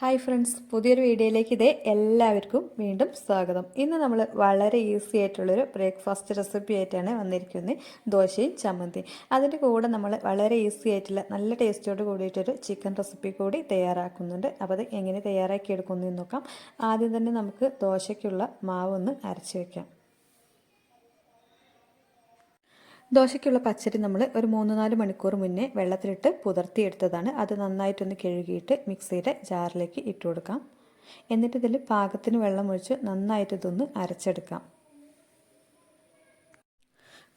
Hi friends പുതിയൊരു വീഡിയോയിലേക്ക് ഇതേ എല്ലാവർക്കും വീണ്ടും സ്വാഗതം. ഇന്ന് നമ്മൾ വളരെ ഈസി ആയിട്ടുള്ളൊരു ബ്രേക്ക്ഫാസ്റ്റ് റെസിപ്പി ആയിട്ടാണ് വന്നിരിക്കുന്നത് ദോശയും ചമ്മന്തി അതിന്റെ കൂടെ നമ്മൾ വളരെ ഈസി ആയിട്ടുള്ള നല്ല ടേസ്റ്റോട് കൂടിയിട്ടൊരു ചിക്കൻ റെസിപ്പി കൂടി തയ്യാറാക്കുന്നുണ്ട്. അപ്പോൾ അത് എങ്ങനെ തയ്യാറാക്കി എടുക്കുന്നതെന്ന് നോക്കാം. ആദ്യം തന്നെ നമുക്ക് ദോശയ്ക്കുള്ള മാവ് ഒന്ന് അരച്ച് വയ്ക്കാം ദോശയ്ക്കുള്ള പച്ചരി നമ്മൾ ഒരു മൂന്ന് നാല് മണിക്കൂർ മുന്നേ വെള്ളത്തിലിട്ട് പുതർത്തിയെടുത്തതാണ്. അത് നന്നായിട്ടൊന്ന് കഴുകിയിട്ട് മിക്സിയുടെ ജാറിലേക്ക് ഇട്ട് കൊടുക്കാം. എന്നിട്ട് ഇതിൽ പാകത്തിന് വെള്ളം ഒഴിച്ച് നന്നായിട്ട് ഇതൊന്ന് അരച്ചെടുക്കാം.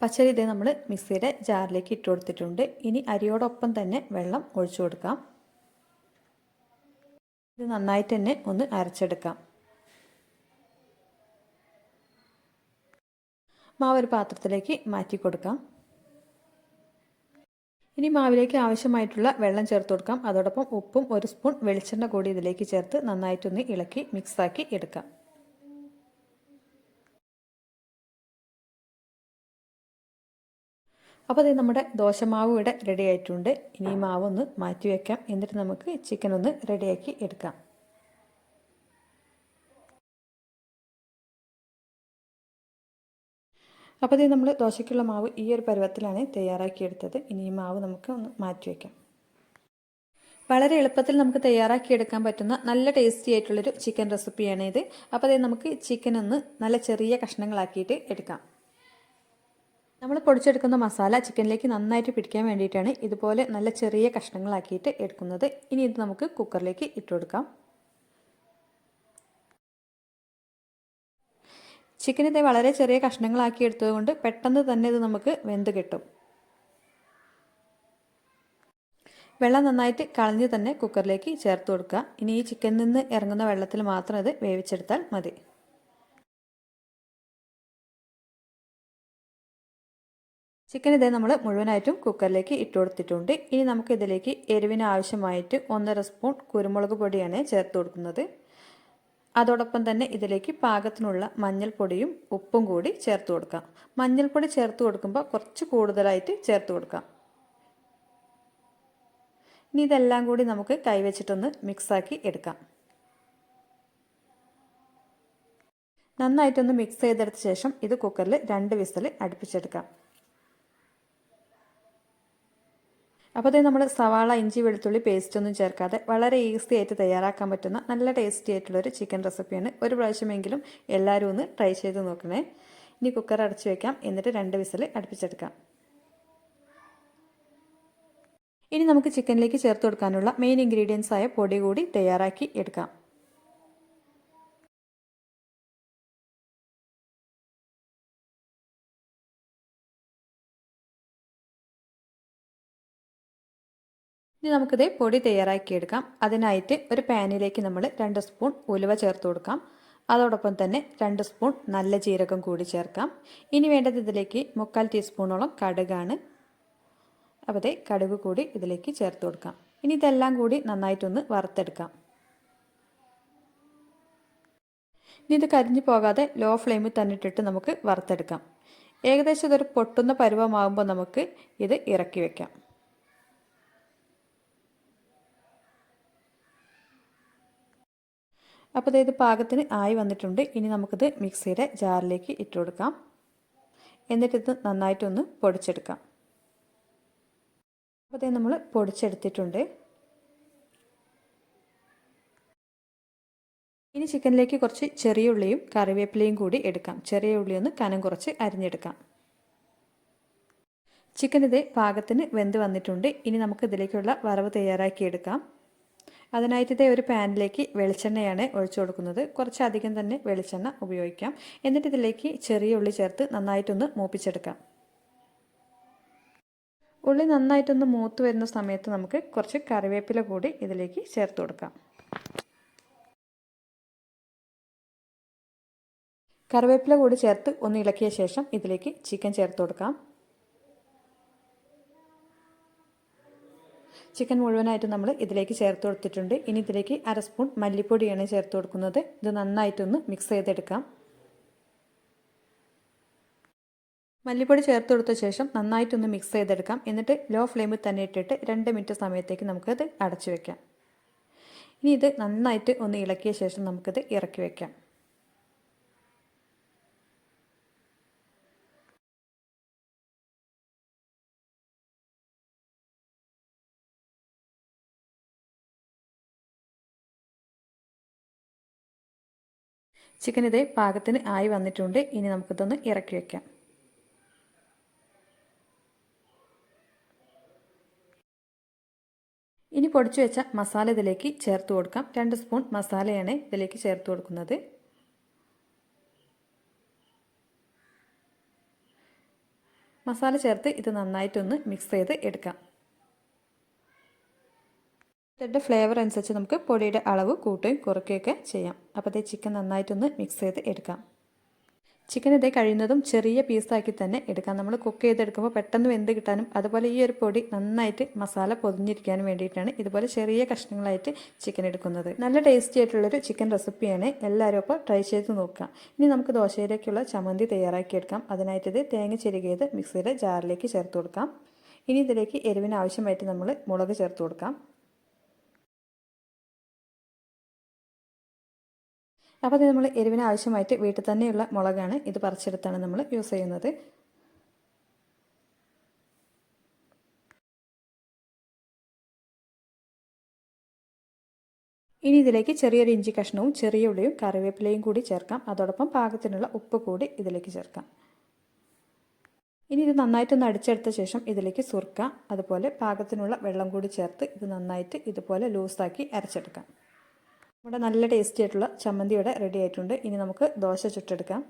പച്ചരി ഇത് നമ്മൾ മിക്സിയുടെ ജാറിലേക്ക് ഇട്ട് കൊടുത്തിട്ടുണ്ട്. ഇനി അരിയോടൊപ്പം തന്നെ വെള്ളം ഒഴിച്ചു കൊടുക്കാം. ഇത് നന്നായിട്ട് തന്നെ ഒന്ന് അരച്ചെടുക്കാം. മാവ് ഒരു പാത്രത്തിലേക്ക് മാറ്റി കൊടുക്കാം. ഇനി മാവിലേക്ക് ആവശ്യമായിട്ടുള്ള വെള്ളം ചേർത്ത് കൊടുക്കാം. അതോടൊപ്പം ഉപ്പും ഒരു സ്പൂൺ വെളിച്ചെണ്ണ കൂടി ഇതിലേക്ക് ചേർത്ത് നന്നായിട്ടൊന്ന് ഇളക്കി മിക്സാക്കി എടുക്കാം. അപ്പോൾ അത് നമ്മുടെ ദോശമാവ് ഇവിടെ റെഡി ആയിട്ടുണ്ട്. ഇനി മാവ് ഒന്ന് മാറ്റി വയ്ക്കാം എന്നിട്ട് നമുക്ക് ചിക്കൻ ഒന്ന് റെഡിയാക്കി എടുക്കാം. അപ്പോൾ ഇത് നമ്മൾ ദോശയ്ക്കുള്ള മാവ് ഈ ഒരു പരുവത്തിലാണ് തയ്യാറാക്കിയെടുത്തത്. ഇനി ഈ മാവ് നമുക്ക് ഒന്ന് മാറ്റി വയ്ക്കാം വളരെ എളുപ്പത്തിൽ നമുക്ക് തയ്യാറാക്കിയെടുക്കാൻ പറ്റുന്ന നല്ല ടേസ്റ്റി ആയിട്ടുള്ളൊരു ചിക്കൻ റെസിപ്പിയാണ് ഇത്. അപ്പോൾ അത് നമുക്ക് ചിക്കൻ ഒന്ന് നല്ല ചെറിയ കഷ്ണങ്ങളാക്കിയിട്ട് എടുക്കാം. നമ്മൾ പൊടിച്ചെടുക്കുന്ന മസാല ചിക്കനിലേക്ക് നന്നായിട്ട് പിടിക്കാൻ വേണ്ടിയിട്ടാണ് ഇതുപോലെ നല്ല ചെറിയ കഷ്ണങ്ങളാക്കിയിട്ട് എടുക്കുന്നത്. ഇനി ഇത് നമുക്ക് കുക്കറിലേക്ക് ഇട്ട് കൊടുക്കാം ചിക്കൻ ഇത് വളരെ ചെറിയ കഷ്ണങ്ങളാക്കി എടുത്തതുകൊണ്ട് പെട്ടെന്ന് തന്നെ ഇത് നമുക്ക് വെന്ത് കിട്ടും. വെള്ളം നന്നായിട്ട് കളഞ്ഞ് തന്നെ കുക്കറിലേക്ക് ചേർത്ത് കൊടുക്കുക. ഇനി ഈ ചിക്കനിൽ നിന്ന് ഇറങ്ങുന്ന വെള്ളത്തിൽ മാത്രം ഇത് വേവിച്ചെടുത്താൽ മതി. ചിക്കൻ ഇതേ നമ്മൾ മുഴുവനായിട്ടും കുക്കറിലേക്ക് ഇട്ട് കൊടുത്തിട്ടുണ്ട്. ഇനി നമുക്ക് ഇതിലേക്ക് എരിവിന് ആവശ്യമായിട്ട് ഒന്നര സ്പൂൺ കുരുമുളക് പൊടിയാണ് ചേർത്ത് കൊടുക്കുന്നത്. അതോടൊപ്പം തന്നെ ഇതിലേക്ക് പാകത്തിനുള്ള മഞ്ഞൾപ്പൊടിയും ഉപ്പും കൂടി ചേർത്ത് കൊടുക്കാം. മഞ്ഞൾപ്പൊടി ചേർത്ത് കൊടുക്കുമ്പോൾ കുറച്ച് കൂടുതലായിട്ട് ചേർത്ത് കൊടുക്കാം. ഇനി ഇതെല്ലാം കൂടി നമുക്ക് കൈവച്ചിട്ടൊന്ന് മിക്സാക്കി എടുക്കാം. നന്നായിട്ടൊന്ന് മിക്സ് ചെയ്തെടുത്ത ശേഷം ഇത് കുക്കറിൽ രണ്ട് വിസൽ അടുപ്പിച്ചെടുക്കാം. അപ്പോൾ അതേ നമ്മൾ സവാള ഇഞ്ചി വെളുത്തുള്ളി പേസ്റ്റ് ഒന്നും ചേർക്കാതെ വളരെ ഈസി ആയിട്ട് തയ്യാറാക്കാൻ പറ്റുന്ന നല്ല ടേസ്റ്റി ആയിട്ടുള്ള ഒരു ചിക്കൻ റെസിപ്പിയാണ് ഒരു പ്രാവശ്യമെങ്കിലും എല്ലാവരും ഒന്ന് ട്രൈ ചെയ്ത് നോക്കണേ. ഇനി കുക്കർ അടച്ചു വെക്കാം. എന്നിട്ട് രണ്ട് വിസിൽ അടുപ്പിച്ചെടുക്കാം. ഇനി നമുക്ക് ചിക്കനിലേക്ക് ചേർത്ത് കൊടുക്കാനുള്ള മെയിൻ ഇൻഗ്രീഡിയൻസ് ആയ പൊടി കൂടി തയ്യാറാക്കി എടുക്കാം. ഇനി നമുക്കിത് പൊടി തയ്യാറാക്കിയെടുക്കാം. അതിനായിട്ട് ഒരു പാനിലേക്ക് നമ്മൾ രണ്ട് സ്പൂൺ ഉലുവ ചേർത്ത് കൊടുക്കാം. അതോടൊപ്പം തന്നെ രണ്ട് സ്പൂൺ നല്ല ജീരകം കൂടി ചേർക്കാം. ഇനി വേണ്ടത് ഇതിലേക്ക് മുക്കാൽ ടീസ്പൂണോളം കടുകാണ്. അപ്പോൾ അതേ കടുക് കൂടി ഇതിലേക്ക് ചേർത്ത് കൊടുക്കാം. ഇനി ഇതെല്ലാം കൂടി നന്നായിട്ടൊന്ന് വറുത്തെടുക്കാം. ഇനി ഇത് കരിഞ്ഞു പോകാതെ ലോ ഫ്ലെയിമിൽ തന്നെ ഇട്ടിട്ട് നമുക്ക് വറുത്തെടുക്കാം. ഏകദേശം ഇതൊരു പൊട്ടുന്ന പരുവമാകുമ്പോൾ നമുക്ക് ഇത് ഇറക്കി വെക്കാം. അപ്പോൾ ഇത് പാകത്തിന് ആയി വന്നിട്ടുണ്ട്. ഇനി നമുക്കിത് മിക്സിയുടെ ജാറിലേക്ക് ഇട്ട് കൊടുക്കാം. എന്നിട്ടിത് നന്നായിട്ടൊന്ന് പൊടിച്ചെടുക്കാം. അപ്പോൾ ഇത് നമ്മൾ പൊടിച്ചെടുത്തിട്ടുണ്ട്. ഇനി ചിക്കനിലേക്ക് കുറച്ച് ചെറിയ ഉള്ളിയും കറിവേപ്പിലയും കൂടി എടുക്കാം. ചെറിയ ഉള്ളി ഒന്ന് കനം കുറച്ച് അരിഞ്ഞെടുക്കാം. ചിക്കൻ ഇത് പാകത്തിന് വെന്ത് വന്നിട്ടുണ്ട്. ഇനി നമുക്ക് ഇതിലേക്കുള്ള വറവ് തയ്യാറാക്കിയെടുക്കാം അതിനായിട്ട് ഒരു പാനിലേക്ക് വെളിച്ചെണ്ണയാണ് ഒഴിച്ചു കൊടുക്കുന്നത്. കുറച്ചധികം തന്നെ വെളിച്ചെണ്ണ ഉപയോഗിക്കാം. എന്നിട്ട് ഇതിലേക്ക് ചെറിയ ഉള്ളി ചേർത്ത് നന്നായിട്ടൊന്ന് മൂപ്പിച്ചെടുക്കാം. ഉള്ളി നന്നായിട്ടൊന്ന് മൂത്ത് വരുന്ന സമയത്ത് നമുക്ക് കുറച്ച് കറിവേപ്പില കൂടി ഇതിലേക്ക് ചേർത്ത് കൊടുക്കാം. കറിവേപ്പില കൂടി ചേർത്ത് ഒന്ന് ഇളക്കിയ ശേഷം ഇതിലേക്ക് ചിക്കൻ ചേർത്ത് കൊടുക്കാം. ചിക്കൻ മുഴുവനായിട്ട് നമ്മൾ ഇതിലേക്ക് ചേർത്ത് കൊടുത്തിട്ടുണ്ട്. ഇനി ഇതിലേക്ക് അര സ്പൂൺ മല്ലിപ്പൊടിയാണ് ചേർത്ത് കൊടുക്കുന്നത്. ഇത് നന്നായിട്ടൊന്ന് മിക്സ് ചെയ്തെടുക്കാം. മല്ലിപ്പൊടി ചേർത്ത് കൊടുത്ത ശേഷം നന്നായിട്ടൊന്ന് മിക്സ് ചെയ്തെടുക്കാം. എന്നിട്ട് ലോ ഫ്ലെയിമിൽ തന്നെ ഇട്ടിട്ട് രണ്ട് മിനിറ്റ് സമയത്തേക്ക് നമുക്കത് അടച്ചു വെക്കാം. ഇനി ഇത് നന്നായിട്ട് ഒന്ന് ഇളക്കിയ ശേഷം നമുക്കിത് ഇറക്കി വയ്ക്കാം ചിക്കൻ ഇതേ പാകത്തിന് ആയി വന്നിട്ടുണ്ട്. ഇനി നമുക്കിതൊന്ന് ഇറക്കി വയ്ക്കാം ഇനി പൊടിച്ചു വെച്ച മസാല ഇതിലേക്ക് ചേർത്ത് കൊടുക്കാം. രണ്ട് സ്പൂൺ മസാലയാണ് ഇതിലേക്ക് ചേർത്ത് കൊടുക്കുന്നത്. മസാല ചേർത്ത് ഇത് നന്നായിട്ടൊന്ന് മിക്സ് ചെയ്ത് എടുക്കാം. ഇതിന്റെ ഫ്ലേവർ അനുസരിച്ച് നമുക്ക് പൊടിയുടെ അളവ് കൂട്ടുകയും കുറയ്ക്കുകയൊക്കെ ചെയ്യാം. അപ്പോൾ അതേ ചിക്കൻ നന്നായിട്ടൊന്ന് മിക്സ് ചെയ്ത് എടുക്കാം. ചിക്കൻ ഇതേ കഴിയുന്നതും ചെറിയ പീസാക്കി തന്നെ എടുക്കാം. നമ്മൾ കുക്ക് ചെയ്തെടുക്കുമ്പോൾ പെട്ടെന്ന് വെന്ത് കിട്ടാനും അതുപോലെ ഈ ഒരു പൊടി നന്നായിട്ട് മസാല പൊതിഞ്ഞിരിക്കാനും വേണ്ടിയിട്ടാണ് ഇതുപോലെ ചെറിയ കഷ്ണങ്ങളായിട്ട് ചിക്കൻ എടുക്കുന്നത്. നല്ല ടേസ്റ്റി ആയിട്ടുള്ളൊരു ചിക്കൻ റെസിപ്പിയാണ് എല്ലാവരും അപ്പോൾ ട്രൈ ചെയ്ത് നോക്കാം ഇനി നമുക്ക് ദോശയിലേക്കുള്ള ചമ്മന്തി തയ്യാറാക്കിയെടുക്കാം അതിനായിട്ട് ഇത് തേങ്ങ ചെരുകിയത് മിക്സിയുടെ ജാറിലേക്ക് ചേർത്ത് കൊടുക്കാം. ഇനി ഇതിലേക്ക് എരിവിന് ആവശ്യമായിട്ട് നമ്മൾ മുളക് ചേർത്ത് കൊടുക്കാം. അപ്പോൾ നമ്മൾ എരിവിന് ആവശ്യമായിട്ട് വീട്ടിൽ തന്നെയുള്ള മുളകാണ് ഇത് പറിച്ചെടുത്താണ് നമ്മൾ യൂസ് ചെയ്യുന്നത്. ഇനി ഇതിലേക്ക് ചെറിയൊരു ഇഞ്ചി കഷ്ണവും ചെറിയ ഉള്ളിയും കറിവേപ്പിലയും കൂടി ചേർക്കാം. അതോടൊപ്പം പാകത്തിനുള്ള ഉപ്പ് കൂടി ഇതിലേക്ക് ചേർക്കാം. ഇനി ഇത് നന്നായിട്ടൊന്ന് അടിച്ചെടുത്ത ശേഷം ഇതിലേക്ക് സുർക്ക അതുപോലെ പാകത്തിനുള്ള വെള്ളം കൂടി ചേർത്ത് ഇത് നന്നായിട്ട് ഇതുപോലെ ലൂസാക്കി അരച്ചെടുക്കാം. നമ്മുടെ നല്ല ടേസ്റ്റി ആയിട്ടുള്ള ചമ്മന്തി ഇവിടെ റെഡി ആയിട്ടുണ്ട്. ഇനി നമുക്ക് ദോശ ചുട്ടെടുക്കാം.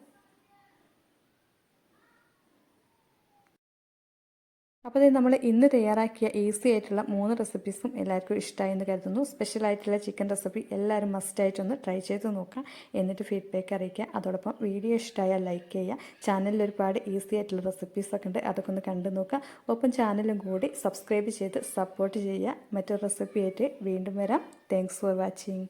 അപ്പോൾ ഇത് നമ്മൾ ഇന്ന് തയ്യാറാക്കിയ ഈസി ആയിട്ടുള്ള മൂന്ന് റെസിപ്പീസും എല്ലാവർക്കും ഇഷ്ടമായി എന്ന് കരുതുന്നു. സ്പെഷ്യൽ ആയിട്ടുള്ള ചിക്കൻ റെസിപ്പി എല്ലാവരും മസ്റ്റായിട്ടൊന്ന് ട്രൈ ചെയ്ത് നോക്കാം. എന്നിട്ട് ഫീഡ്ബാക്ക് അറിയിക്കുക. അതോടൊപ്പം വീഡിയോ ഇഷ്ടമായാൽ ലൈക്ക് ചെയ്യുക. ചാനലിൽ ഒരുപാട് ഈസി ആയിട്ടുള്ള റെസിപ്പീസൊക്കെ ഉണ്ട്. അതൊക്കെ ഒന്ന് കണ്ടു നോക്കുക. ഒപ്പം ചാനലും കൂടി സബ്സ്ക്രൈബ് ചെയ്ത് സപ്പോർട്ട് ചെയ്യുക. മറ്റൊരു റെസിപ്പി ആയിട്ട് വീണ്ടും വരാം. Thanks for watching